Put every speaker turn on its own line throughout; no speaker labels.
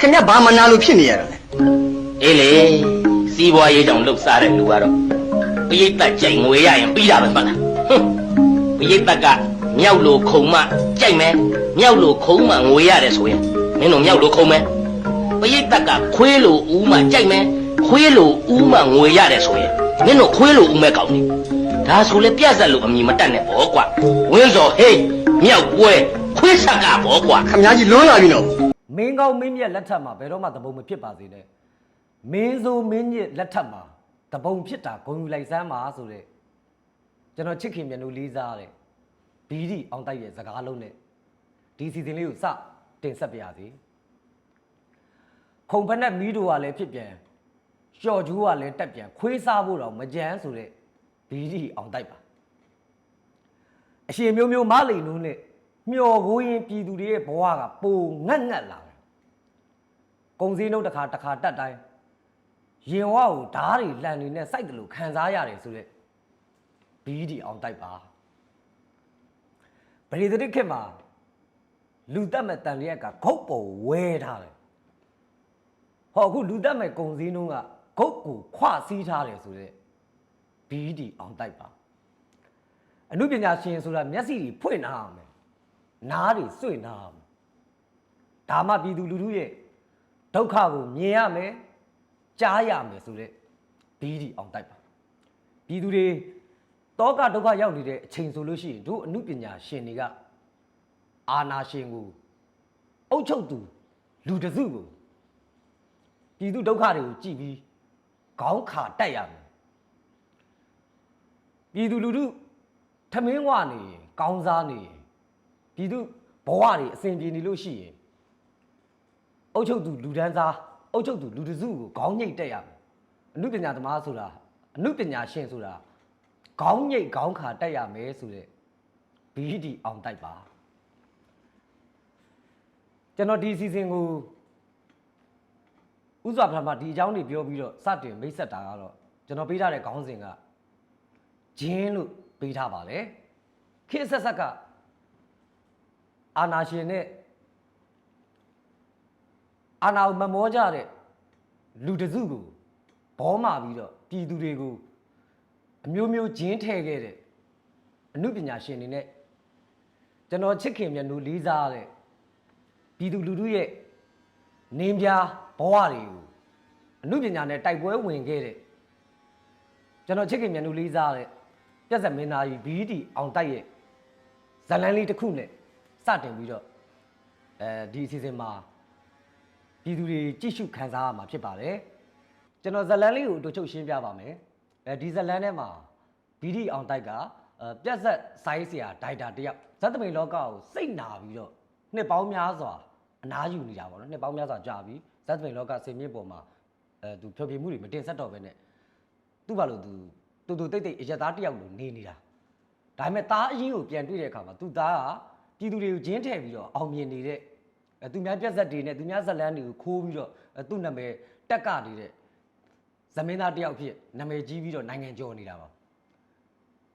ခင်ဗျဘာမနာလို့ဖြစ်နေရတာလဲ
အေးလေစီးပွားရေးကြောင့်လှုပ်ရှားတဲ့လူကတော့ပရိသတ်ကြိုင်ငွေရရင်ပြီးတာပဲမှတ်လားဟွန်းပရိသတ်ကမြောက်လို့ခုံမကြိုက်မယ်မြောက်လို့ခုံမငွေရတယ်ဆိုရင်မင်းတို့မြောက်လို့ခုံမယ်ပရိသတ်ကခွေးလို့ဦးမကြိုက်မယ်ခွေးလို့ဦးမငွေရတယ်ဆိုရင်မင်းတို့ခွေးလို့ဦးမဲ့ကောင်းနေဒါဆိုလေပြက်ဆက်လို့အမိမတက်နဲ့ဘောကွာဝင်းစော်ဟေးမြောက်ပွဲခွေးဆက်ကဘောကွာ
ခင်ဗျားကြီးလွန်းလာပြီနော်
မင်းကောင်းမင်းမြတ်လက်ထက်မှာဘယ်တော့မှတပုံမဖြစ်ပါစေနဲ့မင်းစိုးမင်းညစ်လက်ထက်မှာတပုံဖြစ်တာဂုံယူလိုက်စမ်းပါဆိုတဲ့ကျွန်တော်ချစ်ခင်မြတ်လို့လေးစားတဲ့ဘီဒီအောင်တိုက်ရဲ့စကားလုံးနဲ့ဒီစီစဉ်လေးကိုစတင်ဆက်ပြရစီခုံဖက်နဲ့မီးတို့ကလည်းဖြစ်ပြန်လျှော်ကျူးကလည်းတက်ပြန်ခွေးစားဖို့တော့မကြမ်းဆိုတဲ့ဘီဒီအောင်တိုက်ပါအရှင်မျိုးမျိုးမလိန်လုံးနဲ့မျော်ကိုရင်ပြည်သူတွေရဲ့ဘဝကပိုငတ်ငတ်လာတယ် ကုံစည်းနှုတ်တစ်ခါတစ်ခါတက်တိုင်းရင်ဝါကိုဓားတွေလှန်နေနဲ့စိုက်တယ်လို့ခံစားရတယ်ဆိုရက်ဘီးဒီအောင်တိုက်ပါပရိသတ်ခေတ်မှာလူတက်မဲ့တန်လျက်ကဂုတ်ပေါ်ဝဲထားတယ်ဟောအခုလူတက်မဲ့ကုံစည်းနှုတ်ကဂုတ်ကိုခွစည်းထားတယ်ဆိုရက်ဘီးဒီအောင်တိုက်ပါအမှုပညာရှင်ဆိုတာမျက်စိတွေဖွင့်နာရမယ်နားတွေစွင့်နာရမယ်ဒါမှပြည်သူလူထုရဲ့ ဒုက္ခကိုမြင်ရမယ်ကြားရမယ်ဆိုတဲ့ဘီးဒီအောင်တိုက်ပါပြည်သူတွေတောကဒုက္ခရောက်နေတဲ့အချိန်ဆိုလို့ရှိရင်တို့အမှုပညာရှင်တွေကအာနာရှင်ကိုအုပ်ချုပ်သူလူတစ်စုကိုပြည်သူဒုက္ခတွေကိုကြည်ပြီးခေါင်းခါတက်ရမယ်ပြည်သူလူထုထမင်းဝနေရင်ကောင်းစားနေရင်ပြည်သူဘဝတွေအစဉ်ပြေနေလို့ရှိရင် အုတ်ချုပ်သူလူဒန်းစားအုတ်ချုပ်သူလူတစုကိုခေါင်းညိတ်တက်ရမယ်အနုပညာသမားဆိုတာအနုပညာရှင်ဆိုတာခေါင်းညိတ်ခေါင်းခါတက်ရမယ်ဆိုတဲ့ဘီဒီအောင်တိုက်ပါကျွန်တော်ဒီစီစဉ်ကိုဥစွာပထမဒီအကြောင်းတွေပြောပြီးတော့စတင်မိတ်ဆက်တာကတော့ကျွန်တော်ပေးထားတဲ့ခေါင်းစဉ်ကဂျင်းလို့ပေးထားပါလေခေတ်ဆက်ဆက်ကအာနာရှင်နဲ့ အာနာကိုမမောကြတဲ့လူတစ်စုကိုဘောမာပြီးတော့ပြည်သူတွေကိုအမျိုးမျိုးဂျင်းထဲခဲ့တဲ့အမှုပညာရှင်တွေနဲ့ကျွန်တော်ချစ်ခင်မြတ်လို့လေးစားတဲ့ပြည်သူလူထုရဲ့နင်းပြားဘဝတွေကိုအမှုပညာနဲ့တိုက်ပွဲဝင်ခဲ့တဲ့ကျွန်တော်ချစ်ခင်မြတ်လို့လေးစားတဲ့ပြက်ဆက်မင်းသားကြီးဘီဒီအောင်တိုက်ရဲ့ဇတ်လန်းလေးတစ်ခုနဲ့စတင်ပြီးတော့အဲဒီအစီအစဉ်မှာ ပြည်သူတွေကြည့်ရှုခံစားရမှာဖြစ်ပါတယ်ကျွန်တော်ဇတ်လန်းလေးကိုအတူချုပ်ရှင်းပြပါမယ်အဲဒီဇတ်လန်းထဲမှာဘီဒီအောင်တိုက်ကအဲပြက်ဆက်ဆိုင်းစရာဒိုက်တာတယောက်ဇတ်သမိန်လောကကိုစိတ်နာပြီးတော့နှစ်ပေါင်းများစွာအနားယူနေတာပေါ့နော်နှစ်ပေါင်းများစွာကြာပြီဇတ်သမိန်လောကစင်မြင့်ပေါ်မှာအဲသူဖြောပြမှုတွေမတင်ဆက်တော့ဘဲနဲ့သူ့ဘာလို့သူတူတူတိတ်တိတ်အရက်သားတယောက်လိုနေနေတာဒါပေမဲ့သားအရင်ကိုပြန်တွေ့တဲ့အခါမှာသူ့သားကပြည်သူတွေကိုဂျင်းထည့်ပြီးတော့အောင်မြင်နေတဲ့ အဲသူများပြက်ဆက်တွေနဲ့သူများဇက်လန်းတွေကိုခိုးပြီးတော့အဲသူ့နာမည်တက်ကနေတဲ့ဇမင်းသားတယောက်ဖြစ်နာမည်ကြီးပြီးတော့နိုင်ငံကျော်နေတာပါ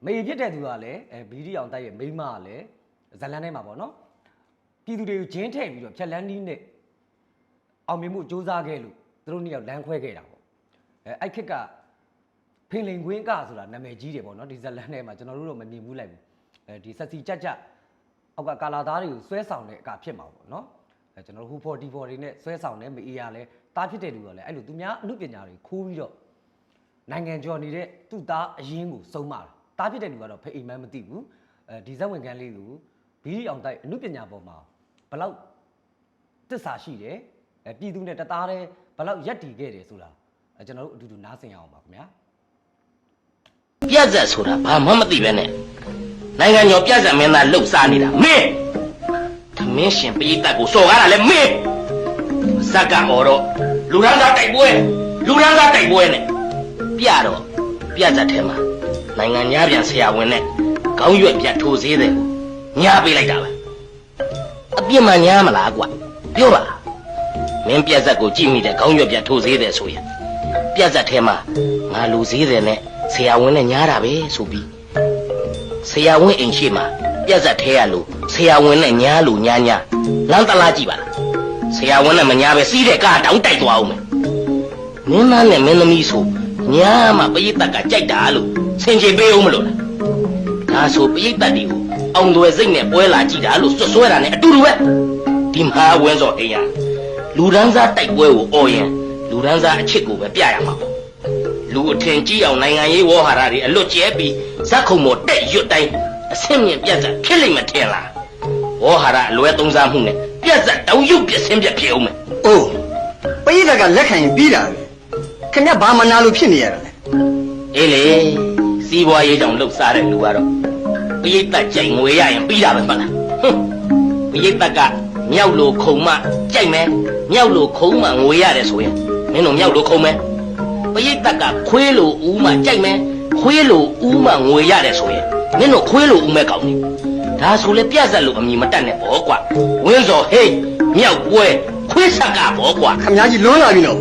မေဖြစ်တဲ့သူကလည်းအဲဘီဒီအောင်တိုက်ရဲ့မိန်းမကလည်းဇက်လန်းထဲမှာပေါ့နော်ပြည်သူတွေကိုဂျင်းထည့်ပြီးတော့ဖြက်လန်းနီးနဲ့အောင်မြင်မှုစ조사ခဲ့လို့သူတို့နှစ်ယောက်လမ်းခွဲခဲ့တာပေါ့အဲအဲ့ခက်ကဖင်လင်ခွင်းကဆိုတာနာမည်ကြီးတယ်ပေါ့နော်ဒီဇက်လန်းထဲမှာကျွန်တော်တို့တော့မမြင်ဘူးလိုက်ဘူးအဲဒီဆက်စီကြက်ကြက်အောက်ကကာလာသားတွေကိုဆွဲဆောင်တဲ့အကဖြစ်မှာပေါ့နော် အဲကျွန်တော်တို့ဟူဖော်ဒီဖော်တွေနဲ့ဆွဲဆောင်တဲ့မအေးရလဲတားဖြစ်တဲ့လူကလည်းအဲ့လိုသူများအမှုပညာတွေခိုးပြီးတော့နိုင်ငံကျော်နေတဲ့သူ့သားအရင်ကိုစုံမာတာတားဖြစ်တဲ့လူကတော့ဖေအိမ်မန်းမသိဘူးအဲဒီဇက်ဝင်ကန်းလေးကိုဘီဒီအောင်တိုက်အမှုပညာပေါ်မှာဘလောက်တစ္ဆာရှိတယ်အဲပြည်သူနဲ့တသားတည်းဘလောက်ရက်တည်ခဲ့တယ်ဆိုတာအဲကျွန်တော်တို့အတူတူနားဆင်ရအောင်ပါခင်ဗျာ
ပြက်ဆက်ဆိုတာဘာမှမသိပဲနဲ့နိုင်ငံကျော်ပြက်ဆက်မင်းသားလှုပ်ရှားနေတာမင်း သမင်းရှင်ပရိသတ်ကိုစော်ကားတာလဲမင်းဇက်ကအော်တော့လူရန်သားတိုက်ပွဲလူရန်သားတိုက်ပွဲနဲ့ပြတော့ပြက်ဆက်ထဲမှာနိုင်ငံညာပြန်ဆရာဝန်နဲ့ခေါင်းရွက်ပြတ်ထိုးသေးတယ်ကိုညာပေးလိုက်တာပဲအပြစ်မှညာမလားကွာပြောပါမင်းပြက်ဆက်ကိုကြည့်မိတဲ့ခေါင်းရွက်ပြတ်ထိုးသေးတယ်ဆိုရင်ပြက်ဆက်ထဲမှာငါလူစည်းတယ်နဲ့ဆရာဝန်နဲ့ညားတာပဲဆိုပြီးဆရာဝန်အိမ်ရှိမှာ ပြက်ဆက်ထဲရလို့ဆရာဝန်နဲ့ညားလို့ညားညားလမ်းတလားကြည့်ပါလားဆရာဝန်နဲ့မညာပဲစီးတဲ့ကားတောင်းတိုက်သွားအောင်မယ်မင်းသားနဲ့မင်းသမီးဆိုညာမှပရိသတ်ကကြိုက်တာလို့ဆင်ခြင်ပေးအောင်မလို့လားဒါဆိုပရိသတ်တွေကိုအောင်သွယ်စိတ်နဲ့ပွဲလာကြည့်တာလို့စွတ်စွဲတာနဲ့အတူတူပဲဒီမဟာဝင်းစော်အိမ်ရလူဒန်းစားတိုက်ပွဲကိုអော်ရင်လူဒန်းစားအချစ်ကိုပဲပြရမှာပေါ့လူအထင်ကြီးအောင်နိုင်ငံရေးဝေါ်ဟာရတွေအလွတ်ကျဲပြီးဇက်ခုံပေါ်တက်ရွတ်တိုင်း အဆင့်မြင့်ပြတ်စက်ဖြစ်လိမ့်မထင်လားဝေါ်ဟာရအလွဲသုံးစားမှုနဲ့ပြတ်စက်တောင်ရုပ်ပြဆင်းပြဖြစ်အောင်မယ်
အိုးပရိသတ်ကလက်ခံရင်ပြီးတာပဲခင်ဗျဘာမနာလို့ဖြစ်နေရတာလဲ
အေးလေစီးပွားရေးကြောင့်လှုပ်ရှားတဲ့လူကတော့ပရိသတ်ကြိုင်ငွေရရင်ပြီးတာပဲမဟုတ်လားဟွန်းပရိသတ်ကမြောက်လို့ခုံမကြိုက်မယ်မြောက်လို့ခုံမငွေရတယ်ဆိုရင်မင်းတို့မြောက်လို့ခုံမယ်ပရိသတ်ကခွေးလို့ဦးမကြိုက်မယ်ခွေးလို့ဦးမငွေရတယ်ဆိုရင် မင်းတို့ခွေးလို့ဦးမဲ့ကောင်းနေဒါဆိုလေပြတ်ဆက်လို့အမိမတက်နဲ့ဘောကွာဝင်းစော်ဟေးမြောက်ပွဲခွေးဆက်ကဘောကွာ
ခင်ဗျကြီးလွန်လာပြီနော်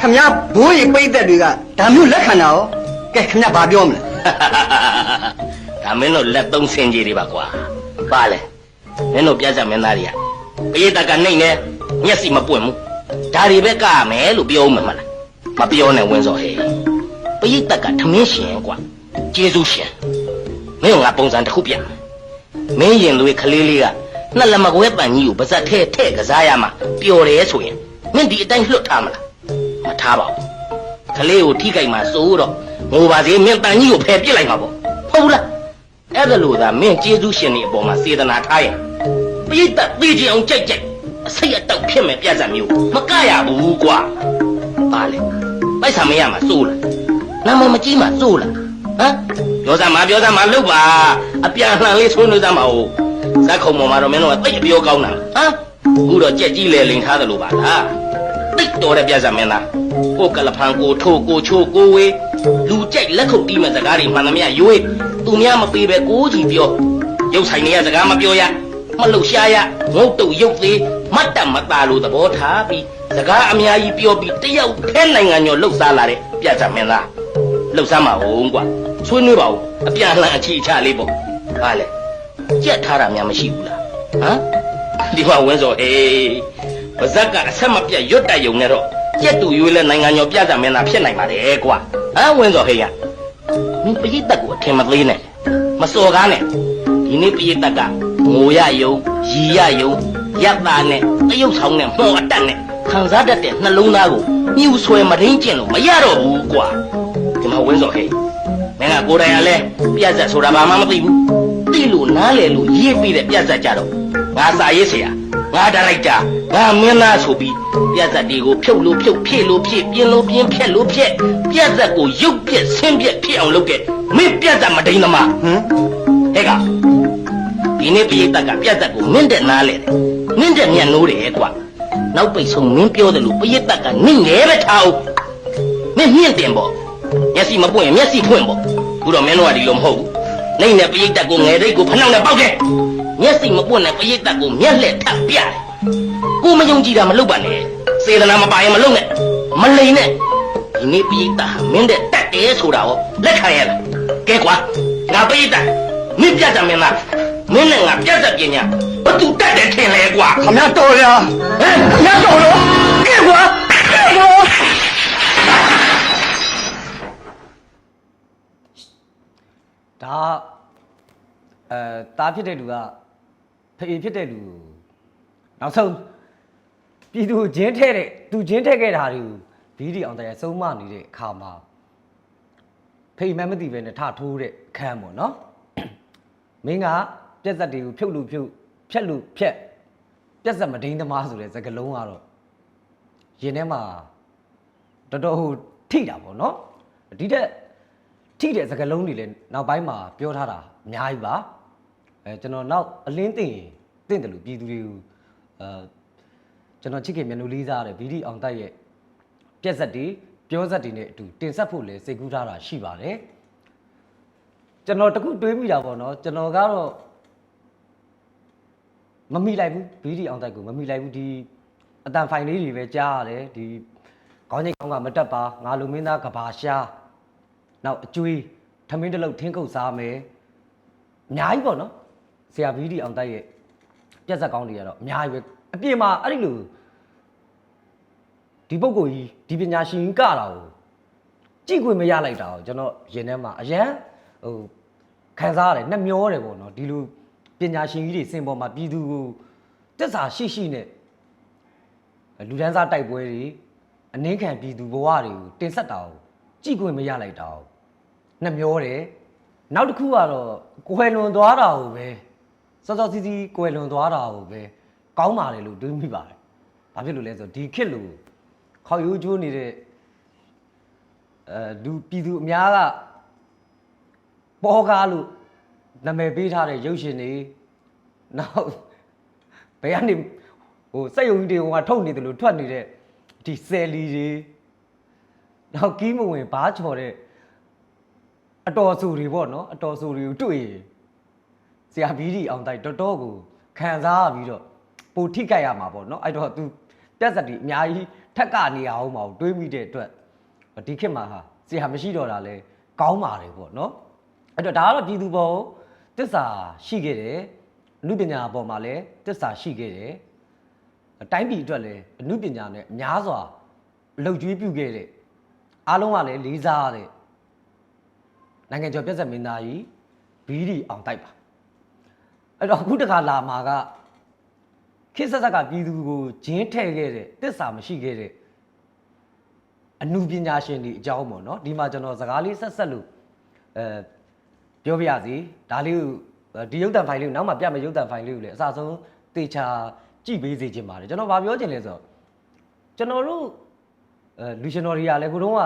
ခင်ဗျဘိုးရီပရိသတ်တွေကဒါမျိုးလက်ခံတာရောကဲခင်ဗျဘာပြောမလဲ
ဒါမင်းတို့လက်သုံးစင်ကြီးတွေပါကွာပါလေမင်းတို့ပြတ်စက်မင်းသားတွေကပရိသတ်ကနှိမ့်နေမျက်စိမပွင့်ဘူးဒါတွေပဲကရမယ်လို့ပြောမှမလားမပြောနဲ့ဝင်းစော်ဟေးပရိသတ်ကထမင်းရှင်ကွာကျေးဇူးရှင် မင်းကငါပုံစံတစ်ခုပြမင်းရင်သွေးကလေးလေးကနှစ်လက်မကွဲပန်ကြီးကိုပါဇက်ထဲထဲကစားရမှာပျော်တယ်ဆိုရင်မင်းဒီအတိုင်းလွတ်ထားမလားမထားပါဘူးကလေးကိုထိကြိုက်မှစိုးတော့ငိုပါစေမင်းတန်ကြီးကိုဖယ်ပစ်လိုက်မှာပေါ့ဟုတ်ဘူးလားအဲ့ဒါလို့သာမင်းကျေးဇူးရှင်တွေအပေါ်မှာစေတနာထားရင်ပိဋကသိကြအောင်ကြိုက်ကြိုက်အစိတ်အတောက်ဖြစ်မဲ့ပြဿနာမျိုးမကရဘူးကွာပါလေပိုက်ဆံမရမှာစိုးလားနာမည်မကြီးမှာစိုးလား ဟမ်ပြောစမ်းမပြောစမ်းမလုပ်ပါအပြန်အလှန်လေးဆွေးနွေးစမ်းပါဦးဇက်ခုံပေါ်မှာတော့မင်းတို့ကသိပ်အပြောကောင်းတာဟမ်အခုတော့ကြက်ကြီးလေလိန်ထားတယ်လို့ပါလားတိတ်တော်တဲ့ပြဿနာမင်းသားကိုကလဖန်ကိုထိုးကိုချိုးကိုဝေးလူကြိုက်လက်ခုပ်တီးမဲ့စကားတွေမှန်သမျှရွေးသူများမပေးပဲကိုကြီးပြောရုပ်ဆိုင်တွေကစကားမပြောရမလှုပ်ရှားရငုတ်တုတ်ရုပ်သေးမတ်တမတာလို့သဘောထားပြီးစကားအများကြီးပြောပြီးတယောက်ထဲနိုင်ငံကျော်လှုပ်ရှားလာတဲ့ပြဿနာမင်းသားလှုပ်ရှားမှာဟုတ်ကွာ ဆွေးနွေးပါဦးအပြန်အလှန်အချီအချလေးပေါ့ဟာလေကြက်ထားတာများမရှိဘူးလားဟမ်ဒီမှာဝင်းစော်ဟေးပါဇက်ကအဆက်မပြတ်ရွတ်တက်ယုံနဲ့တော့ကြက်တူရွေးလဲနိုင်ငံကျော်ပြဿမင်းသားဖြစ်နိုင်ပါတယ်ကွာဟမ်ဝင်းစော်ဟေးရမင်းပရိသတ်ကိုအထင်မသေးနဲ့မစော်ကားနဲ့ဒီနေ့ပရိသတ်ကငိုရယုံရီရယုံရက်သားနဲ့တရုပ်ဆောင်နဲ့မှောအတက်နဲ့ခံစားတတ်တဲ့နှလုံးသားကိုမြူဆွဲမရင်းကျင်လို့မရတော့ဘူးကွာဒီမှာဝင်းစော်ဟေး မင်းကကိုယ်တိုင်ကလည်းပြတ်ဆက်ဆိုတာဘာမှမသိဘူးသိလို့နားလေလို့ရေးပြီးတဲ့ပြတ်ဆက်ကြတော့ငါစာရေးဆရာငါဒါလိုက်တာငါမင်းသားဆိုပြီးပြတ်ဆက်တွေကိုဖြုတ်လို့ဖြုတ်ဖြည့်လို့ဖြည့်ပြင်းလို့ပြင်းဖြက်လို့ဖြက်ပြတ်ဆက်ကိုရုပ်ပြက်ဆင်းပြက်ဖြစ်အောင်လုပ်ခဲ့မင်းပြတ်ဆက်မတိန်သမား
ဟမ်
ဟဲ့ကဒီနေ့ပြိတ္တကပြတ်သက်ကိုနင့်တဲ့နားလေတယ်နင့်တဲ့မျက်နှိုးတယ်ကွာနောက်ပိတ်ဆုံးမင်းပြောတယ်လို့ပြိတ္တကနင့်ငယ်ပဲထားအောင်မင်းမြင့်တင်ပေါ့ မျက်စိမပွင့်ရင်မျက်စိဖွင့်ပေါ့ခုတော့မင်းတို့ကဒီလိုမဟုတ်ဘူးနိုင်နဲ့ပြည်သက်ကိုငယ်တိတ်ကိုဖနှောက်နဲ့ပေါက်တယ်မျက်စိမပွင့်တဲ့ပြည်သက်ကိုမျက်လက်ထပ်ပြတယ်ကိုမယုံကြည်တာမလုပ်ပါနဲ့စေတနာမပါရင်မလုပ်နဲ့မလိန်နဲ့ဒီနေ့ပိဋကဟာမင်းတဲ့တက်တယ်ဆိုတာဟောလက်ခံရလားကဲကွာငါပိဋကမင်းပြတ်ကြမင်းလားမင်းနဲ့ငါပြတ်တဲ့ပညာဘသူတက်တယ်ထင်လဲကွာ
ခင်ဗျတော်ရ
ဟမ်
ခင်ဗျတော်တော့ကဲကွာကဲကွာ
ဒါအဲตาဖြစ်တဲ့လူကဖေဖြစ်တဲ့လူကိုနောက်ဆုံးပြည်သူဂျင်းထဲတဲ့သူဂျင်းထဲခဲ့တာတွေကိုဗီဒီအောင်တရားစုံမနေတဲ့အခါမှာဖေမှန်းမသိပဲနဲ့ထထိုးတဲ့အခန်းပေါ့နော်မင်းကပြက်ဆက်တွေကိုဖြုတ်လို့ဖြုတ်ဖြက်လို့ဖြက်ပြက်ဆက်မဒိန်းသမားဆိုတဲ့စကားလုံးကတော့ရင်ထဲမှာတော်တော်ဟိုထိတာပေါ့နော်ဒီတဲ့ ထိတဲ့စကားလုံးတွေလည်းနောက်ပိုင်းမှာပြောထားတာအများကြီးပါအဲကျွန်တော်နောက်အလင်းသိရင်တင့်တယ်လို့ပြည်သူတွေကိုအဲကျွန်တော်ချစ်ခင်မျက်နှာလေးစားတဲ့ဗီဒီအောင်တိုက်ရဲ့ပြက်ဆက်တွေပြောဆက်တွေနဲ့အတူတင်ဆက်ဖို့လည်းစိတ်ကူးထားတာရှိပါတယ်ကျွန်တော်တခုတွေးမိတာပေါ့နော်ကျွန်တော်ကတော့မမိလိုက်ဘူးဗီဒီအောင်တိုက်ကိုမမိလိုက်ဘူးဒီအတန်ဖိုင်လေးတွေပဲကြားရတယ်ဒီခေါင်းချိန်ကောင်းကမတက်ပါငါလူမင်းသားကဘာရှား နောက်အကျွေးထမင်းတစ်လုံးထင်းခုတ်စားမယ်အများကြီးပေါ့နော်ဆရာဗီဒီအောင်တိုက်ရဲ့ပြက်ဆက်ကောင်းတွေကတော့အများကြီးပဲအပြင်မှာအဲ့ဒီလိုဒီပုဂ္ဂိုလ်ကြီးဒီပညာရှင်ကြီးကတာကိုကြည့်ခွင့်မရလိုက်တာကိုကျွန်တော်ရင်ထဲမှာအရန်ဟိုခံစားရတယ်နှမျောတယ်ပေါ့နော်ဒီလိုပညာရှင်ကြီးတွေစင်ပေါ်မှာပြည်သူကိုတစ္ဆာရှိရှိနဲ့လူဒန်းစားတိုက်ပွဲတွေအနှင်းခံပြည်သူဘဝတွေကိုတင်ဆက်တာကို ကြည့်ခွင့်မရလိုက်တာကိုနှမျောတယ်နောက်တစ်ခုကတော့ကွယ်လွန်သွားတာကိုပဲစောစောစီးစီးကွယ်လွန်သွားတာကိုပဲကောင်းပါတယ်လို့တွေးမိပါတယ်ဘာဖြစ်လို့လဲဆိုတော့ဒီခေတ်လို့ခေါက်ရိုးကျိုးနေတဲ့အဲလူပြည်သူအများကပေါ်ကားလို့နာမည်ပေးထားတဲ့ရုပ်ရှင်တွေနောက်ဘယ်ကနေဟိုစက်ယုံကြီးတွေကထုတ်နေတယ်လို့ထွက်နေတဲ့ဒီဆယ်လီတွေ နောက်ကီးမဝင်ဘားချော်တဲ့အတော်ဆူတွေပေါ့နော်အတော်ဆူတွေကိုတွေ့ရင်ဆရာဘီဒီအောင်တိုက်တော်တော်ကိုခံစားရပြီးတော့ပိုထိကြိုက်ရမှာပေါ့နော်အဲ့တော့ तू ပြက်စက်တွေအများကြီးထက်ကနေရအောင်မအောင်တွေးမိတဲ့အတွက်ဒီခေတ်မှာဟာဆရာမရှိတော့တာလဲကောင်းပါတယ်ပေါ့နော်အဲ့တော့ဒါကတော့ပြည်သူပေါ်တစ္ဆာရှိခဲ့တယ်အမှုပညာပေါ်မှာလည်းတစ္ဆာရှိခဲ့တယ်တိုင်းပြည်အတွက်လည်းအမှုပညာနဲ့အများစွာအလုပ်ကျွေးပြုခဲ့တဲ့ အားလုံးကလည်းလေးစားရတဲ့နိုင်ငံကျော်ပြည့်စက်မင်းသားကြီးဘီဒီအောင်တိုက်ပါအဲ့တော့အခုတခါလာမှာကခေတ်ဆက်ဆက်ကပြည်သူကိုဂျင်းထဲ့ခဲ့တဲ့တစ္ဆာမရှိခဲ့တဲ့အမှုပညာရှင်တွေအကြောင်းပေါ့နော်ဒီမှာကျွန်တော်စကားလေးဆက်ဆက်လို့အဲပြောပြရစီဒါလေးကိုဒီရုပ်တံဖိုင်လေးကိုနောက်မှပြမယ်ရုပ်တံဖိုင်လေးကိုလည်းအစဆုံးတေချာကြည့်ပေးစေချင်ပါတယ်ကျွန်တော်ဗာပြောချင်လဲဆိုတော့ကျွန်တော်တို့ အဲလူရှင်တော်တွေကလည်းခုတုန်းက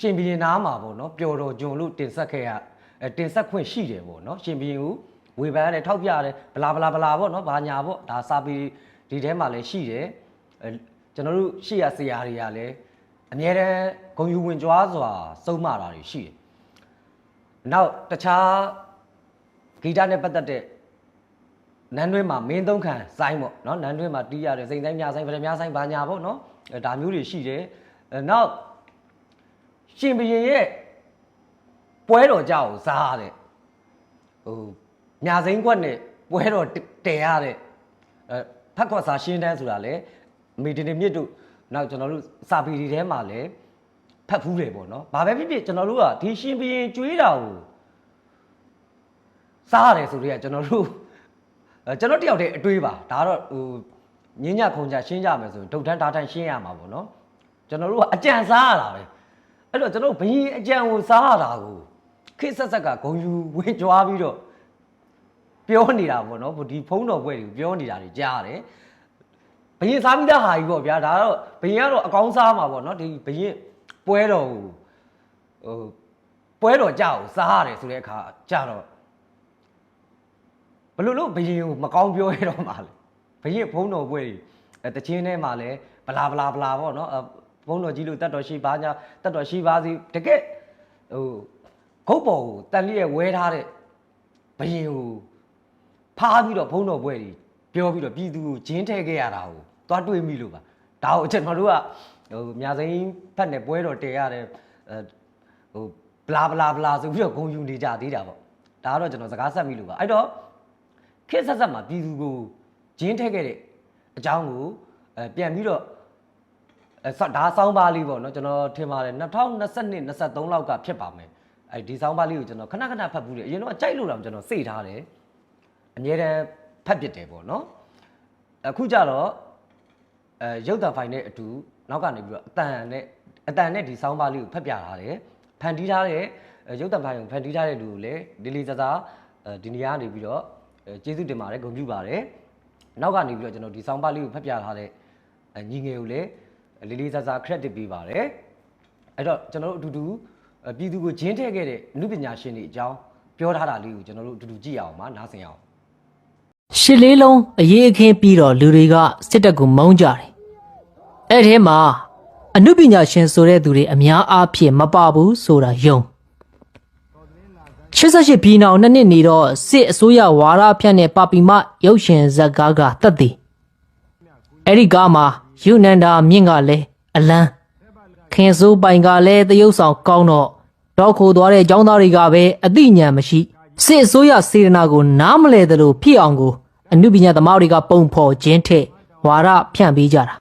ရှင်ဘီရင်နားမှာပေါ့နော်ပျော်တော်ဂျွန်လို့တင်ဆက်ခဲ့ရအဲတင်ဆက်ခွင့်ရှိတယ်ပေါ့နော်ရှင်ဘီရင်ကိုဝေဖန်ရတယ်ထောက်ပြရတယ်ဘလာဘလာဘလာပေါ့နော်ဘာညာပေါ့ဒါစာပီဒီထဲမှာလည်းရှိတယ်အဲကျွန်တော်တို့ရှိရဆရာတွေကလည်းအများတန်းဂုံယူဝင်ကြွားစွာစုံမတာတွေရှိတယ်နောက်တခြားဂီတနဲ့ပတ်သက်တဲ့နန်းတွင်းမှာမင်းသုံးခံဆိုင်ပေါ့နော်နန်းတွင်းမှာတီးရတယ်စိန်ဆိုင်မြဆိုင်ဗရမဆိုင်ဘာညာပေါ့နော်အဲ ဒါမျိုးတွေရှိတယ်အဲနောက်ရှင်ဘရင်ရဲ့ပွဲတော်ကြောက်စားရတဲ့ဟိုညာစိမ့်ကွက်နဲ့ပွဲတော်တည်ရတဲ့အဲဖက်ခွက်စာရှင်းတန်းဆိုတာလေအမေတင်နေမြစ်တို့နောက်ကျွန်တော်တို့စာပီဒီထဲမှာလည်းဖတ်ဖူးတယ်ပေါ့နော်ဘာပဲဖြစ်ဖြစ်ကျွန်တော်တို့ကဒီရှင်ဘရင်ကျွေးတာကိုစားရတယ်ဆိုတော့ကျွန်တော်တို့အဲကျွန်တော်တယောက်တည်းအတွေးပါဒါကတော့ဟို ညညခုံကြရှင်းကြမယ်ဆိုရင်ဒုတ်တန်းဓာတ်တန်းရှင်းရမှာပေါ့နော်ကျွန်တော်တို့ကအကြံစားရတာပဲအဲ့တော့ကျွန်တော်ဘယင်အကြံကိုစားရတာကိုခိဆက်ဆက်ကဂုံယူဝင်ကြွားပြီးတော့ပြောနေတာပေါ့နော်ဒီဖုံးတော်ပွဲတွေကိုပြောနေတာတွေကြားရတယ်ဘယင်စားပြီးသားဟာကြီးပေါ့ဗျာဒါတော့ဘယင်ကတော့အကောင်းစားမှာပေါ့နော်ဒီဘယင်ပွဲတော်ကိုဟိုပွဲတော်ကြောက်စားရတယ်ဆိုတဲ့အခါကြာတော့ဘလို့လို့ဘယင်ကိုမကောင်းပြောရတော့မှလေ ဘယင်ဖုံးတော်ပွဲတွေအဲတချင်းထဲမှာလည်းဘလာဘလာဘလာပေါ့နော်အဲဖုံးတော်ကြီးလို့တတ်တော်ရှိပါညာတတ်တော်ရှိပါစီတကယ်ဟိုဂုတ်ပေါ်ကိုတန်လျက်ဝဲထားတဲ့ဘယင်ကိုဖားပြီးတော့ဖုံးတော်ပွဲတွေပြောပြီးတော့ပြည်သူကိုဂျင်းထဲခဲ့ရတာကိုသွားတွေးမိလို့ပါဒါကိုကျွန်တော်တို့ကဟိုမြစိန်ဖက်နဲ့ပွဲတော်တည်ရတယ်အဲဟိုဘလာဘလာဘလာဆိုပြီးတော့ဂုံယူနေကြသေးတာပေါ့ဒါကတော့ကျွန်တော်စကားဆက်မိလို့ပါအဲ့တော့ခေတ်ဆက်ဆက်မှာပြည်သူကို ဂျင်းထက်ခဲ့တဲ့အကြောင်းကိုအဲပြန်ပြီးတော့အဲဆောဒါဆောင်းပါးလေးပေါ့နော်ကျွန်တော်ထင်ပါတယ်2022 23လောက်ကဖြစ်ပါမယ်အဲဒီဆောင်းပါးလေးကိုကျွန်တော်ခဏခဏဖတ်ဘူးတယ်အရင်တော့ကြိုက်လို့တော့ကျွန်တော်စိတ်ထားတယ်အများတန်းဖတ်ပြစ်တယ်ပေါ့နော်အခုကြတော့အဲရုပ်တံဖိုင်နဲ့အတူနောက်ကနေပြီးတော့အတန်နဲ့အတန်နဲ့ဒီဆောင်းပါးလေးကိုဖတ်ပြထားတယ်ဖန်တီးထားတဲ့ရုပ်တံဖိုင်ကိုဖန်တီးထားတဲ့လူကိုလည်းဒီလီစာစာဒီနေရာကနေပြီးတော့အဲကျေးဇူးတင်ပါတယ်ဂုဏ်ပြုပါတယ် နောက်ကနေပြီးတော့ကျွန်တော်ဒီဆောင်းပါးလေးကိုဖတ်ပြထားတဲ့အဲညီငယ်ကိုလည်းလေးလေးစားစား credit ပေးပါတယ်အဲ့တော့ကျွန်တော်တို့အတူတူအဲပြည်သူကိုဂျင်းထည့်ခဲ့တဲ့အမှုပညာရှင်တွေအကြောင်းပြောထားတာလေးကိုကျွန်တော်တို့အတူတူကြည့်ရအောင်ပါနားဆင်ရအောင်
ရှစ်လေးလုံးအရေးအခင်းပြီးတော့လူတွေကစစ်တပ်ကိုမုန်းကြတယ်။အဲ့ထဲမှာအနုပညာရှင်ဆိုတဲ့သူတွေအများအားဖြင့်မပါဘူးဆိုတာယုံ 88ပြည်နောင်နှစ်နှစ်နေတော့စစ်အစိုးရဝါဒဖြန့်တဲ့ပါပီမရုပ်ရှင်ဇက်ကားကတက်တည်အဲ့ဒီကားမှာယူနန္ဒာမြင့်ကလည်းအလန်းခင်စိုးပိုင်ကလည်းတရုပ်ဆောင်ကောင်းတော့တော့ခိုသွားတဲ့ចောင်းသားတွေကပဲအသိဉာဏ်မရှိစစ်အစိုးရစေတနာကိုနားမလဲသလိုဖြစ်အောင်ကိုအနုပညာသမားတွေကပုံဖော်ခြင်းထက်ဝါရဖြန့်ပေးကြတာ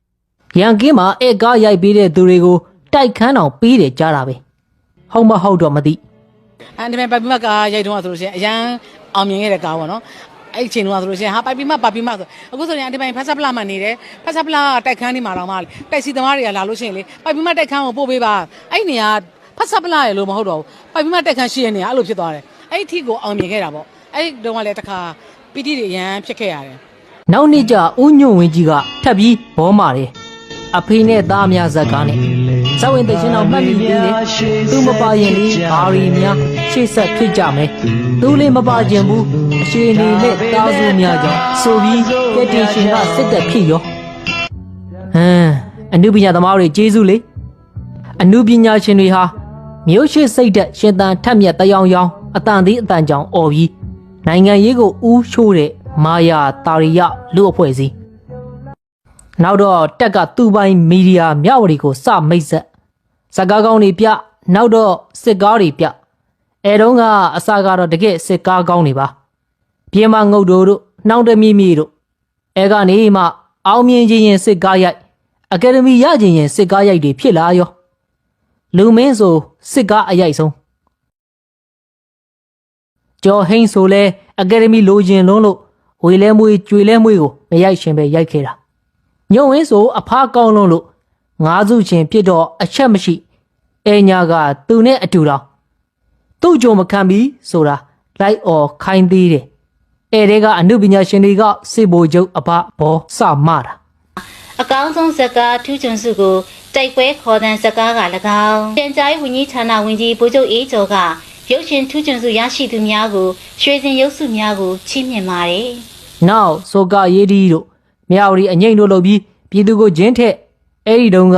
ရန်ကင်းမှာအဲကားရိုက်ပေးတဲ့သူတွေကိုတိုက်ခန်းအောင်ပေးတယ်ကြားတာပဲဟုတ်မဟုတ်တော့မသိ
အဲ့ဒီမဲ့ပိုက်ပြီးမှကားရိုက်တော့ဆိုလို့ရှိရင်အရန်အောင်မြင်ခဲ့တဲ့ကားပေါ့နော်အဲ့ဒီချိန်တုန်းကဆိုလို့ရှိရင်ဟာပိုက်ပြီးမှပါပြီးမှဆိုအခုဆိုရင်အဒီပိုင်းဖက်ဆပ်ပလာမှနေတယ်ဖက်ဆပ်ပလာကတိုက်ခန်းနေမှာတော့မှတိုက်စီသမားတွေကလာလို့ရှိရင်လေပိုက်ပြီးမှတိုက်ခန်းကိုပို့ပေးပါအဲ့ဒီနေရာဖက်ဆပ်ပလာရလို့မဟုတ်တော့ဘူးပိုက်ပြီးမှတိုက်ခန်းရှိရနေအဲ့လိုဖြစ်သွားတယ်အဲ့ဒီထိကိုအောင်မြင်ခဲ့တာပေါ့အဲ့ဒီတုန်းကလည်းတစ်ခါပီတိတွေအရန်ဖြစ်ခဲ့ရတယ်
နောက်နေ့ကျဦးညွန့်ဝင်းကြီးကထပ်ပြီးဘောမာတယ်အဖေနဲ့သားများဇက်ကားနဲ့ ဇဝင်တရှင်တော်မှတ်မိသေးတယ်သူမပါရင်လေဘာရီများရှေ့ဆက်ဖြစ်ကြမယ်သူလေးမပါခြင်းဘူးအရှိအနေနဲ့တားစုများကြောင့်ဆိုပြီးကက်တင်ရှင်ကစစ်တက်ဖြစ်ရောဟမ်အနုပညာသမားတွေကျေးဇူးလေအနုပညာရှင်တွေဟာမြို့ရှိစိတ်သက်ရှင်သန်ထက်မြက်တယောင်ယောင်အတန်သေးအတန်ကြောင်អော်ပြီးနိုင်ငံရေးကိုဥရှိုးတဲ့မာယာတာရိယလူအဖွဲ့အစည်းနောက်တော့တက်ကသူ့ပိုင်းမီဒီယာမြဝတီကိုစမိတ်ဆက် စကားကောင်းတွေပြနောက်တော့စစ်ကားတွေပြအဲတုန်းကအစကတော့တကယ်စစ်ကားကောင်းတွေပါပြေမငုတ်တို့တို့နှောင်းတမီမီတို့အဲကနေမှအောင်မြင်ခြင်းရင်စစ်ကားရိုက်အကယ်ဒမီရခြင်းရင်စစ်ကားရိုက်တွေဖြစ်လာရောလူမင်းဆိုစစ်ကားအရိုက်ဆုံးကျော်ဟိန်းဆိုလဲအကယ်ဒမီလိုချင်လုံးလို့ဝေလဲမွေးကြွေလဲမွေးကိုမရိုက်ရှင်ပဲရိုက်ခဲ့တာညုံဝင်းဆိုအဖားကောင်းလုံးလို့ ငါးစုချင်းဖြစ်တော့အချက်မရှိအဲညာကသူနဲ့အတူတော့သူ့ကြုံမခံပြီးဆိုတာလိုက်អော်ခိုင်းသေးတယ်အဲတဲကအမှုပညာရှင်တွေကစေဘိုကျုပ်အဘဘောစမတာ
အကောင်းဆုံးဇက်ကားထူးချွန်စုကိုတိုက်ပွဲခေါ်တဲ့ဇက်ကားက၎င်းပြန်ကြားရေးဝန်ကြီးဌာနဝန်ကြီးဗိုလ်ချုပ်အေးကျော်ကရုပ်ရှင်ထူးချွန်စုရရှိသူများကိုရွှေစင်ရုပ်စုများကိုချီးမြှင့်ပါတယ်
နောက်ဆိုကရေးဒီတို့မြောက်ရီအငိမ့်တို့လုပ်ပြီးပြည်သူကိုဂျင်းထက် အဲ့ဒီတုန်းက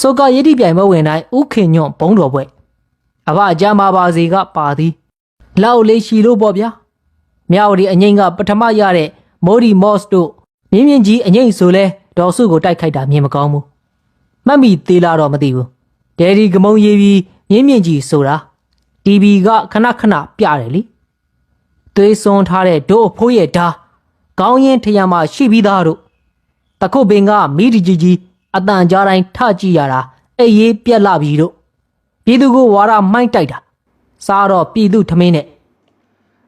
ဆိုကရေးဒီပြိုင်ပွဲဝင်တိုင်းဥခင်ညွန့်ဘုံတော်ပွဲအဘအကြမ်းပါပါစီကပါသည်လောက်လေးရှိလို့ပေါ့ဗျာမြောက်ရီအငိမ့်ကပထမရတဲ့မိုဒီမော့စ်တို့မြင်းမြင့်ကြီးအငိမ့်ဆိုလဲဒေါ်စုကိုတိုက်ခိုက်တာမြင်မကောင်းဘူးမှတ်မိသေးလားတော့မသိဘူးဒယ်ဒီကမုံရေးပြီးမြင်းမြင့်ကြီးဆိုတာ TV ကခဏခဏပြတယ်လीသွေးစွန်းထားတဲ့ဒို့အဖိုးရဲ့ဓာကောင်းရင်ထရံမှာရှိပြီးသားတို့တခုတ်ပင်ကမိဒီကြီးကြီး အတန်ကြားတိုင်းထကြည့်ရတာအေးရေးပြက်လာပြီတို့ပြည်သူကိုဝါရမိုင်းတိုက်တာစားတော့ပြည်သူထမင်းနဲ့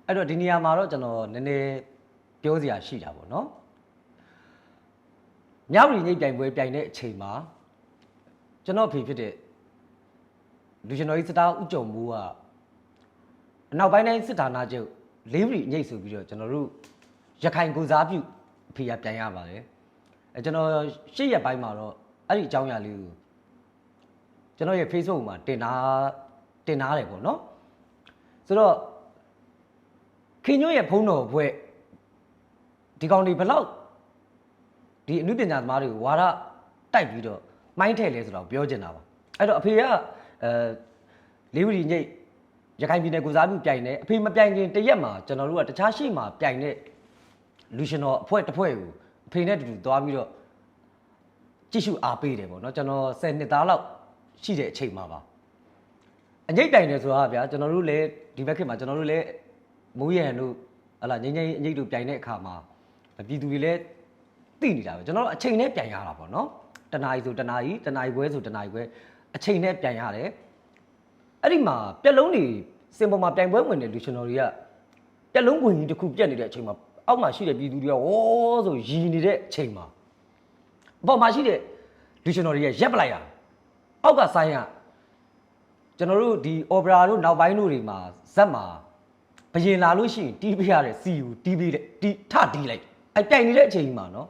အဲ့တော့ဒီနေရာမှာတော့ကျွန်တော်နည်းနည်းပြောစရာရှိတာပေါ့နော်မြဝတီညိတ်ပြိုင်ပွဲပြိုင်တဲ့အချိန်မှာကျွန်တော်အဖေဖြစ်တဲ့လူရှင်တော်ကြီးစတားဥကြုံမိုးကအနောက်ပိုင်းတိုင်းစစ်ဌာနချုပ်လေးပရီညိတ်ဆိုပြီးတော့ကျွန်တော်တို့ရခိုင်ကိုစားပြုအဖေကပြိုင်ရပါတယ် အဲကျွန်တော်ရှေ့ရက်ပိုင်းမှာတော့အဲ့ဒီအကြောင်းအရာလေးကိုကျွန်တော်ရဲ့ Facebook မှာတင်ထားတင်ထားတယ်ပေါ့နော်ဆိုတော့ခင်ညွန့်ရဲ့ဖုန်းတော်ဘွဲ့ဒီကောင်တွေဘလောက်ဒီအနုပညာသမားတွေကိုဝါရတိုက်ပြီးတော့မိုင်းထည့်လဲဆိုတော့ပြောချင်တာပါအဲ့တော့အဖေကအဲလေးဝရီညိတ်ရခိုင်ပြည်နယ်ကိုစားပြုပြိုင်နေအဖေမပြိုင်ခင်တရက်မှာကျွန်တော်တို့ကတခြားရှိမှာပြိုင်တဲ့လူရှင်တော်အဖွဲ့တစ်ဖွဲ့ကို အဖေနဲ့တူတူသွားပြီးတော့ကြည့်ရှုအားပေးတယ်ပေါ့နော်ကျွန်တော်10နှစ်သားလောက်ရှိတဲ့အချိန်မှာပါအညိတ်ပြိုင်တယ်ဆိုတာကဗျာကျွန်တော်တို့လည်းဒီဘက်ခေတ်မှာကျွန်တော်တို့လည်းမိုးရံတို့ဟလာငိမ့်ငိမ့်အငိတ်တို့ပြိုင်တဲ့အခါမှာပြည်သူတွေလည်းသိနေတာပဲကျွန်တော်တို့အချိန်နဲ့ပြိုင်ရတာပေါ့နော်တနားရီဆိုတနားရီတနားရီခွဲဆိုတနားရီခွဲအချိန်နဲ့ပြိုင်ရတယ်အဲ့ဒီမှာပြက်လုံးတွေစင်ပေါ်မှာပြိုင်ပွဲဝင်တဲ့လူရှင်တော်တွေကပြက်လုံးဝင်ကြီးတစ်ခုပြက်နေတဲ့အချိန်မှာ အောက်မှာရှိတဲ့ပြည်သူတွေကဝေါဆိုရီနေတဲ့အချိန်မှာအပေါ်မှာရှိတဲ့လူရှင်တော်တွေကရက်ပလိုက်ရအောက်ကဆိုင်းကကျွန်တော်တို့ဒီ opera တို့နောက်ပိုင်းတို့တွေမှာဇက်မှာဘယင်လာလို့ရှိရင်တီးပေးရတဲ့စီယူတီးပေးတဲ့တီးထတီးလိုက်အဲပြိုင်နေတဲ့အချိန်မှာနော်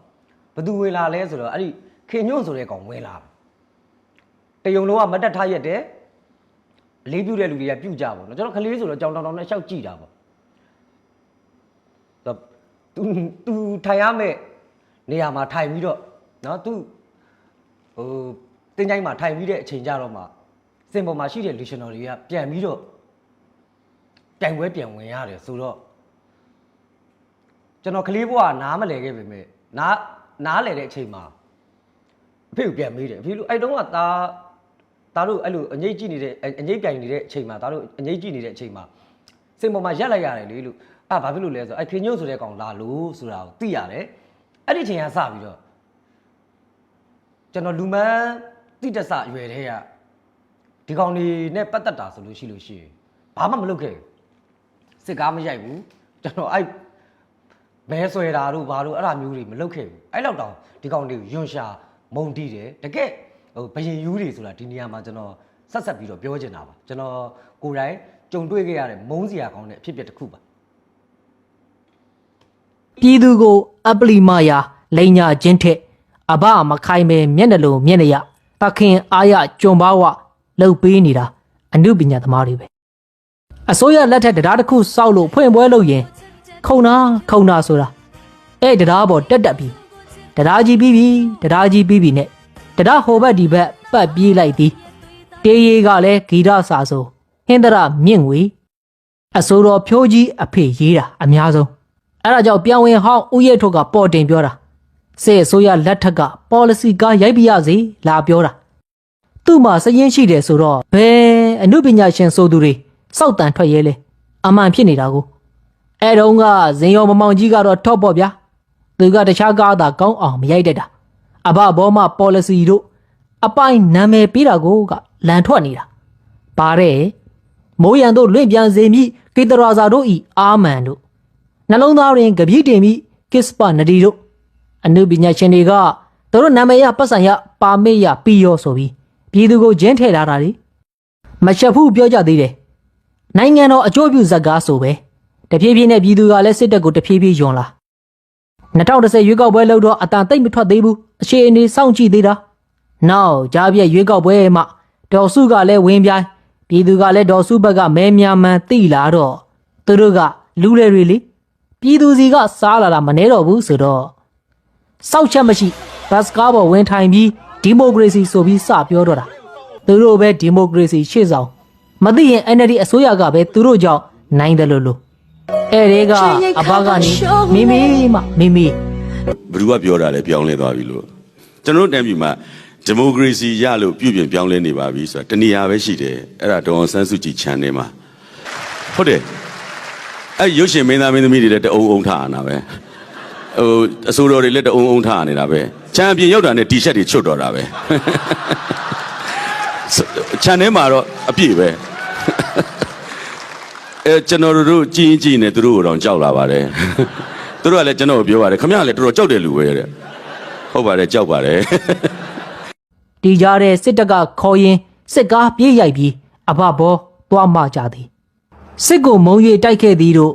ဘသူဝင်လာလဲဆိုတော့အဲ့ဒီခင်ညွန့်ဆိုတဲ့ကောင်ဝင်လာတယ်တယုံလုံးကမတက်ထားရက်တယ်အလေးပြုတဲ့လူတွေကပြုတ်ကြပါတော့ကျွန်တော်ခလေးဆိုတော့ကြောင်တောင်တောင်နဲ့ရှောက်ကြည့်တာပေါ့ဆိုတော့ तू तू ထိုင်ရမယ်နေရာမှာထိုင်ပြီးတော့နော် तू ဟိုတင်းချိုင်းမှာထိုင်ပြီးတဲ့အချိန်ကြတော့မှစင်ပေါ်မှာရှိတဲ့လူရှင်တော်တွေကပြန်ပြီးတော့ ပြိုင်ပွဲပြန်ဝင်ရတယ်ဆိုတော့ကျွန်တော်ကလေးဘွားကနားမလဲခဲ့ပေမဲ့နားနားလဲတဲ့အချိန်မှာအဖေကိုပြန်မေးတယ်အဖေလို့အဲ့တုန်းကသားသားတို့အဲ့လိုအငိမ့်ကြည့်နေတဲ့အငိမ့်ပြိုင်နေတဲ့အချိန်မှာသားတို့အငိမ့်ကြည့်နေတဲ့အချိန်မှာစင်ပေါ်မှာရက်လိုက်ရတယ်လေလို့ဟ အဲ့ဘာဖြစ်လို့လဲဆိုတော့အဲ့ဖေညွန့်ဆိုတဲ့ကောင်လာလို့ဆိုတာကိုသိရတယ်အဲ့ဒီချိန်ကစပြီးတော့ကျွန်တော်လူမန်းတိတဆအရွယ်တဲ့ကဒီကောင်တွေနဲ့ပတ်သက်တာဆိုလို့ရှိလို့ရှိရင်ဘာမှမလုပ်ခဲ့ဘူးစစ်ကားမရိုက်ဘူးကျွန်တော်အဲ့မဲဆွဲတာတို့ဘာလို့အဲ့ဒါမျိုးတွေမလုပ်ခဲ့ဘူးအဲ့လောက်တောင်ဒီကောင်တွေကိုယွန်ရှာမုံတီးတယ်တကယ်ဟိုဘယင်ယူတွေဆိုတာဒီနေရာမှာကျွန်တော်ဆက်ဆက်ပြီးတော့ပြောချင်တာပါကျွန်တော်ကိုယ်တိုင်ကြုံတွေ့ခဲ့ရတဲ့မုန်းစရာကောင်းတဲ့အဖြစ်အပျက်တစ်ခုပါ
ပြည်သူကို အပလီမာယာလိန်ညာချင်းထက်အဘမခိုင်မဲမျက်နှလုံးမျက်နှရတခင်အားရကြုံပါဝလှုပ်ပေးနေတာအမှုပညာသမားတွေပဲအစိုးရလက်ထက်တရားတစ်ခုစောက်လို့ဖွင့်ပွဲလုပ်ရင်ခုံနာခုံနာဆိုတာအဲ့တရားပေါ်တက်တက်ပြီးတရားကြီးပြီးပြီတရားကြီးပြီးပြီနဲ့တရားဟိုဘက်ဒီဘက်ပတ်ပြေးလိုက်သည်တေးရီကလည်းဂီတစာဆိုဟင်္ဒရမြင့်ငွေအစိုးရဖြိုးကြီးအဖေရေးတာအများဆုံး အဲ့ဒါကြောင့်ပြောင်းဝင်ဟောင်းဦးရဲထုတ်ကပေါ်တင်ပြောတာစစ်အစိုးရလက်ထက်က policy ကရိုက်ပြရစီလာပြောတာသူ့မှာစရင်ရှိတယ်ဆိုတော့ဘယ်အမှုပညာရှင်ဆိုသူတွေစောက်တန်ထွက်ရဲလဲအမှန်ဖြစ်နေတာကိုအဲ့တုန်းကဇင်ရောမမောင်ကြီးကတော့ထော့ပေါ့ဗျာသူကတခြားကားသာကောင်းအောင်မရိုက်တတ်တာအဘဘောမ policy တို့အပိုင်းနာမည်ပေးတာကိုကလန်ထွက်နေတာပါတဲ့မိုးရန်တို့လွင့်ပြန်စေမိကေတရာဇာတို့ဤအာမန်တို့ နှလုံးသားတွင်ကပြည့်တင်မိကစ္စပနဒီတို့အနုပညာရှင်တွေကသူတို့နာမည်ရပတ်စံရပါမေရပီယောဆိုပြီးပြည်သူကိုဂျင်းထည့်လာတာလေမချက်ဘူးပြောကြသေးတယ်နိုင်ငံတော်အကျိုးပြုဇက်ကားဆိုပဲတဖြည်းဖြည်းနဲ့ပြည်သူကလည်းစစ်တပ်ကိုတဖြည်းဖြည်းယွန်လာ2010ရွေးကောက်ပွဲလုပ်တော့အတန်တိတ်မထွက်သေးဘူးအခြေအနေစောင့်ကြည့်သေးတာနောက်ကြားပြည့်ရွေးကောက်ပွဲမှာဒေါ်စုကလည်းဝင်ပြိုင်းပြည်သူကလည်းဒေါ်စုဘက်ကမဲများမှန်တိလာတော့သူတို့ကလူလေတွေလေ ပြည်သူစီကစားလာတာမနှဲတော့ဘူးဆိုတော့စောက်ချက်မရှိဘတ်စကားပေါ်ဝင်ထိုင်ပြီးဒီမိုကရေစီဆိုပြီးစပြောတော့တာသူတို့ပဲဒီမိုကရေစီရှေ့ဆောင်မသိရင် NLD အစိုးရကပဲသူတို့ကြောင့်နိုင်တယ်လို့လို့အဲ့ဒီကအဘကနေမိမိမမိမိ
ဘယ်သူကပြောတာလဲပြောင်းလဲသွားပြီလို့ကျွန်တော်တို့တမ်းပြည်မှာဒီမိုကရေစီရလို့ပြုပြင်ပြောင်းလဲနေပါပြီဆိုတာတဏှာပဲရှိတယ်အဲ့ဒါဒေါ်အောင်ဆန်းစုကြည် channel မှာဟုတ်တယ် အဲ့ရုပ်ရှင်မင်းသားမင်းသမီးတွေလည်းတအုံအုံထားတာပဲဟိုအစိုးရတွေလည်းတအုံအုံထားနေတာပဲချန်ပီယံရောက်တာနဲ့ T-shirt တွေချွတ်တော့တာပဲ channel မှာတော့အပြည့်ပဲအဲကျွန်တော်တို့ကြည်ရင်ကြည်နေသူတို့ကိုတော့ကြောက်လာပါတယ်သူတို့ကလည်းကျွန်တော်ကိုပြောပါတယ်ခမရလည်းတော်တော်ကြောက်တယ်လူပဲတဲ့ဟုတ်ပါတယ်ကြောက်ပါတယ်
ဒီကြားတဲ့စစ်တပ်ကခေါ်ရင်စစ်ကားပြေးရိုက်ပြီးအဘဘောသွားမှကြသည် စစ်ကိုမုံရီတိုက်ခဲ့သည်တို့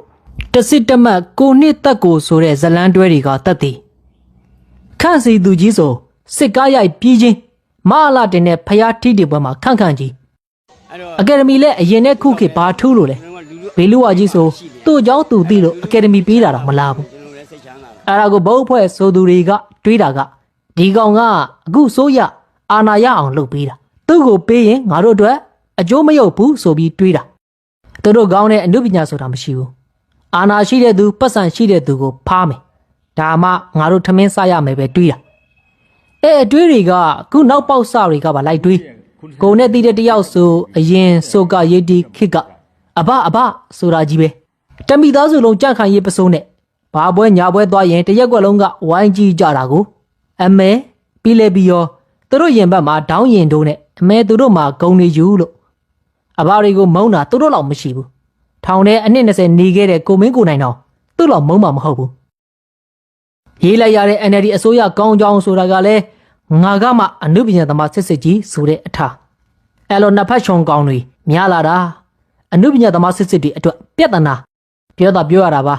တစစ်တမတ်ကိုနှစ်တက်ကိုဆိုတဲ့ဇလန်းတွဲတွေကတတ်သည်ခန့်စီသူကြီးဆိုစစ်ကားရိုက်ပြီးချင်းမအလာတင်တဲ့ဖျားထိတေပွဲမှာခန့်ခန့်ကြီးအကယ်ဒမီလည်းအရင်နဲ့ခုခေတ်ဘာထူးလို့လဲဘေလူဝါကြီးဆိုသူ့အကြောင်းသူသိလို့အကယ်ဒမီပေးတာတော့မလားဘူးအဲ့ဒါကိုဘုတ်ဖွဲ့ဆိုသူတွေကတွေးတာကဒီကောင်ကအခုစိုးရအာနာရအောင်လုပ်ပေးတာသူ့ကိုပေးရင်ငါတို့အတွက်အကျိုးမရောက်ဘူးဆိုပြီးတွေးတာ သူတို့ကောင်းတဲ့အမှုပညာဆိုတာမရှိဘူးအာနာရှိတဲ့သူပတ်စံရှိတဲ့သူကိုဖားမယ်ဒါမှငါတို့ထမင်းစားရမယ်ပဲတွေးတာအဲအတွေးတွေကအခုနောက်ပေါက်စတွေကပါလိုက်တွေးကိုနဲ့တည်တဲ့တယောက်ဆိုအရင်ဆိုကရေးတီခစ်ကအဘအဘဆိုတာကြီးပဲတမိသားစုလုံးကြန့်ခိုင်ရေးပစိုးနဲ့ဘာပွဲညာပွဲသွားရင်တရက်ကွက်လုံးကဝိုင်းကြည့်ကြတာကိုအမဲပြီးလေပြီးရောသူတို့ရင်ဘက်မှာဒေါင်းရင်တို့နဲ့အမဲသူတို့မှာဂုံနေယူလို့ အဘတွေကိုမုန်းတာသူတို့လောက်မရှိဘူးထောင်ထဲအနှစ်20နေခဲ့တဲ့ကိုမင်းကိုနိုင်တော့သူ့လောက်မုန်းမှာမဟုတ်ဘူးရေးလိုက်ရတဲ့ NLD အစိုးရကောင်းကြောင်းဆိုတာကလည်းငါကမှအနုပညာသမားစစ်စစ်ကြီးဆိုတဲ့အထားအဲ့လိုနှစ်ဖက်ချုံကောင်းတွေများလာတာအနုပညာသမားစစ်စစ်တွေအတွက်ပြဿနာပြောတာပြောရတာပါ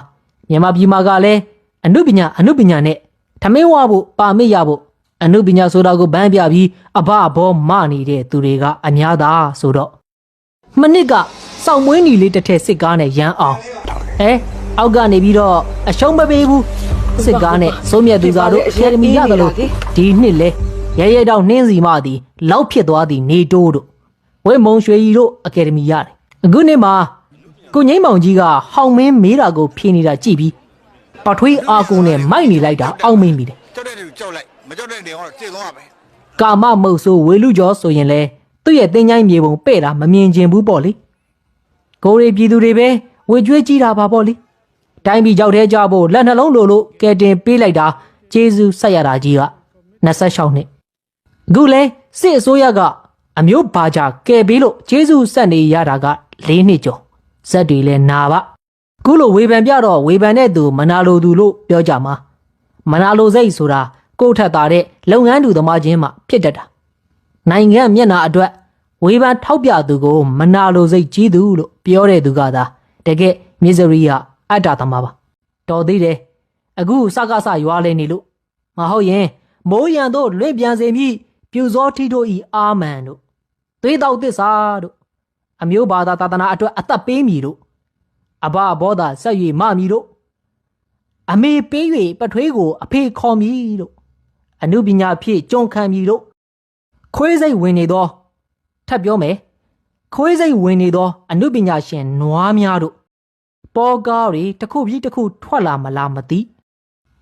မြန်မာပြည်မှာကလည်းအနုပညာအနုပညာနဲ့ထမင်းဝဖို့ပါမစ်ရဖို့အနုပညာဆိုတာကိုဗန်းပြပြီးအဘဘောမနေတဲ့သူတွေကအများသားဆိုတော့ မနစ်ကစောက်မွေးညီလေးတစ်ထက်စစ်ကားနဲ့ရမ်းအောင်ဟဲအောက်ကနေပြီးတော့အရှုံးမပေးဘူးစစ်ကားနဲ့စိုးမြတ်သူစားတို့အကယ်ဒမီရတယ်လို့ဒီနှစ်လဲရဲရဲတောင်နှင်းစီမသည်လောက်ဖြစ်သွားသည်နေတိုးတို့ဝဲမုံရွှေကြီးတို့အကယ်ဒမီရတယ်အခုနှစ်မှာကိုငိမ့်မောင်ကြီးကဟောင်မင်းမေးတာကိုဖြေနေတာကြည့်ပြီးပထွေးအာကုန်းနဲ့မိုက်နေလိုက်တာအောက်မင်းပြီတယ်
ကြောက်တဲ့လူကြောက်လိုက်မကြောက်တဲ့နေကတော့ကျေသွားရမယ်
ကာမမုတ်ဆိုးဝေလူကျော်ဆိုရင်လဲ သူ့ရဲ့တင်ချိုင်းမြေပုံပဲ့တာမမြင်ကျင်ဘူးပေါ့လေကိုရီပြည်သူတွေပဲဝေကျွေးကြည့်တာပါပေါ့လေတိုင်းပြည်ကြောက်သေးကြဖို့လက်နှလုံးလိုလို့ကဲတင်ပေးလိုက်တာကျေးဇူးဆက်ရတာကြီးက26နှစ်အခုလဲစစ်အစိုးရကအမျိုးဘာကြကဲပေးလို့ကျေးဇူးဆက်နေရတာက၄နှစ်ကျော်ဇက်တွေလဲနာပါခုလိုဝေဖန်ပြတော့ဝေဖန်တဲ့သူမနာလိုသူလို့ပြောကြမှာမနာလိုစိတ်ဆိုတာကိုယ့်ထက်သာတဲ့လုပ်ငန်းသူသမားချင်းမှဖြစ်တတ်တာ နိုင်ငံမျက်နှာအတွက်ဝေဖန်ထောက်ပြသူကိုမနာလိုစိတ်ကြီးသူလို့ပြောတဲ့သူကသာတကယ်မစ္စရိယအတ္တသမားပါတော်သေးတယ်အခုစကားဆရွာလဲနေလို့မဟုတ်ရင်မိုးရံတို့လွင့်ပြန်စေမိပြူစောထီတို့ဤအာမန်တို့သွေးတောက်သစ္စာတို့အမျိုးဘာသာသာသနာအတွက်အသက်ပေးမည်တို့အဘဘောသာဆက်၍မမည်တို့အမေပေး၍ပထွေးကို အဖေခေါ်မည်တို့အနုပညာဖြင့်ကြုံခံမည်တို့ ခွေးစိတ်ဝင်နေသောထပ်ပြောမယ်ခွေးစိတ်ဝင်နေသော အနုပညာရှင်နွားများတို့ပေါ်ကားတွေတစ်ခုပြီးတစ်ခုထွက်လာမလားမသိ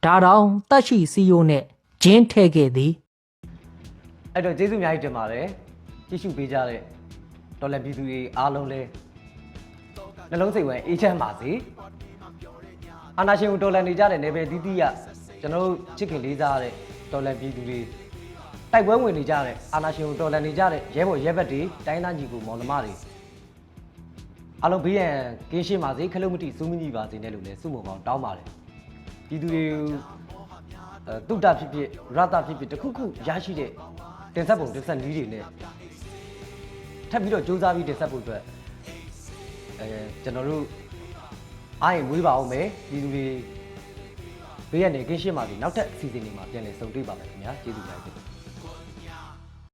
ဒါတောင်တတ်ရှိစီယိုနဲ့ဂျင်းထဲခဲ့သည်
အဲ့တော့ကျေးဇူးအများကြီးတင်ပါတယ်ကြည့်ရှုပေးကြတဲ့ဒေါ်လာပြည်သူတွေအားလုံးလဲနှလုံးစိတ်ဝင်အေးချမ်းပါစေအာနာရှင်ကိုဒေါ်လာနေကြတဲ့နယ်ပယ်တီးတီးကကျွန်တော်တို့ချစ်ခင်လေးစားတဲ့ဒေါ်လာပြည်သူတွေ တိုက်ပွဲဝင်နေကြတဲ့အာနာရှင်ကိုဒေါ်လာနေကြတဲ့ရဲဘော်ရဲဘက်တွေတိုင်းသားညီကိုမောင်နှမတွေအားလုံးဘေးရန်ကင်းရှင်းပါစေခလုံးမတိစူးမကြီးပါစေနဲ့လို့လဲစုမုံကောင်တောင်းပါတယ်ပြည်သူတွေအဲတုဒ္ဒဖြစ်ဖြစ်ရတဖြစ်ဖြစ်တခုခုရရှိတဲ့တင်ဆက်ပုံတင်ဆက်နည်းတွေနဲ့ထပ်ပြီးတော့စူးစမ်းပြီးတင်ဆက်ဖို့အတွက်အဲကျွန်တော်တို့အားရင်မွေးပါအောင်မယ်ပြည်သူတွေဘေးရန်နေကင်းရှင်းပါစေနောက်ထပ်အစီအစဉ်တွေမှာပြန်လည်ဆုံတွေ့ပါမယ်ခင်ဗျာကျေးဇူးများတင်ပါတယ်